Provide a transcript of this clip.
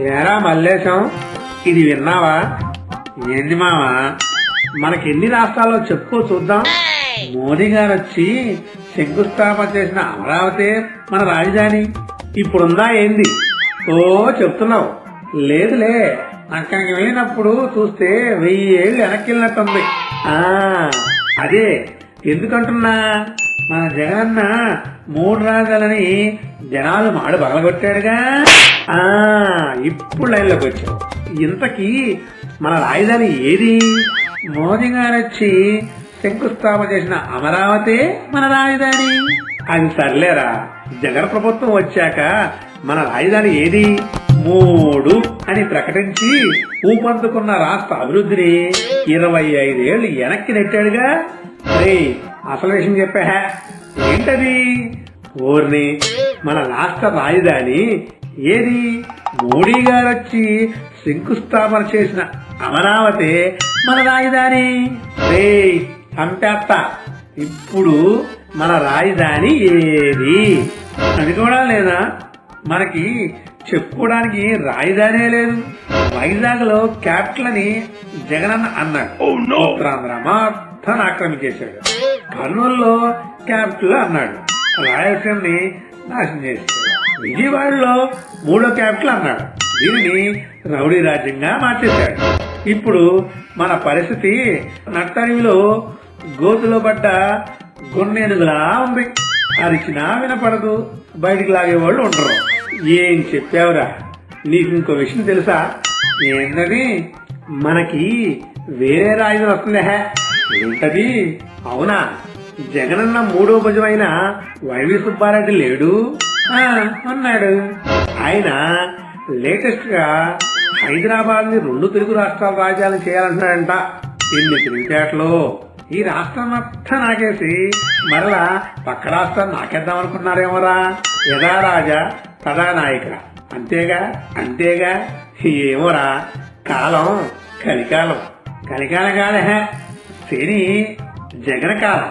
ఏరా మల్లేశం ఇది విన్నావా? ఏంది మావా? మనకి ఎన్ని రాష్ట్రాల్లో చెప్పుకో చూద్దాం. మోడీ గారు వచ్చి శంకుస్థాపన చేసిన అమరావతి మన రాజధాని. ఇప్పుడుందా ఏంది? ఓ చెప్తున్నావు. లేదులే అక్కడికి వెళ్ళినప్పుడు చూస్తే వెయ్యి ఏళ్ళు వెనక్కి వెళ్ళినట్టుంది అదే ఎందుకంటున్నా? మన జగన్న మూడు రాజాలని జనాలు మాడు బగలగొట్టాడుగా ఆ ఇప్పుడు లైన్లోకి వచ్చావు ఇంతకీ మన రాజధాని ఏది? మోదీ గారు వచ్చి శంకుస్థాపన చేసిన అమరావతి మన రాజధాని. అది సర్లేరా జగన్ ప్రభుత్వం వచ్చాక మన రాజధాని ఏది? మూడు అని ప్రకటించి ఊపందుకున్న రాష్ట్ర అభివృద్ధిని ఇరవై ఐదేళ్ళు వెనక్కి నెట్టాడుగా. అసలు విషయం చెప్పా ఏంటది? ఊరిని మన రాష్ట్ర రాజధాని ఏది? మోడీ గారు వచ్చి శంకుస్థాపన చేసిన అమరావతి మన రాజధాని. రే చంపేస్తా ఇప్పుడు మన రాజధాని ఏది? అది కూడా లేదా? మనకి చెప్పుకోవడానికి రాజధానే లేదు. వైజాగ్లో క్యాపిటల్ అని జగనన్న అన్నాడు ఉత్తరాంధ్ర మొత్తం ఆక్రమించేశాడు. కర్నూలులో క్యాపిటల్ అన్నాడు. రాయలసీమని నాశనం చేశాడు విజయవాడలో మూడో క్యాపిటల్ అన్నాడు. దీనిని రౌడీ రాజ్యంగా మార్చేశాడు. ఇప్పుడు మన పరిస్థితి నట్టరివిలో గోతులో పడ్డ గొన్నెనుగులా ఉంది. అరిచినా వినపడదు. బయటికి లాగేవాళ్ళు ఉండరు. ఏం చెప్పావురా? నీకు ఇంకో విషయం తెలుసా? ఏంటది మనకి వేరే రాజధాని వస్తుందే ఏంటది? అవునా? జగనన్న మూడో భుజమైన వైవి సుబ్బారెడ్డి లేడు? అన్నాడు ఆయన లేటెస్ట్గా హైదరాబాద్ని రెండు తెలుగు రాష్ట్రాల రాజ్యాలను చేయాలంటున్నాడంట. ఎన్ని తెలివితేటలు ఈ రాష్ట్రం అంతా నాకేసి మరలా పక్క రాష్ట్రం నాకేద్దాం అనుకున్నారేమోరా యథా రాజా తదా నాయక అంతేగా అంతేగా. ఏమోరా కాలం కలికాలం. కలికాలం కాదే శని జగన్ కాలం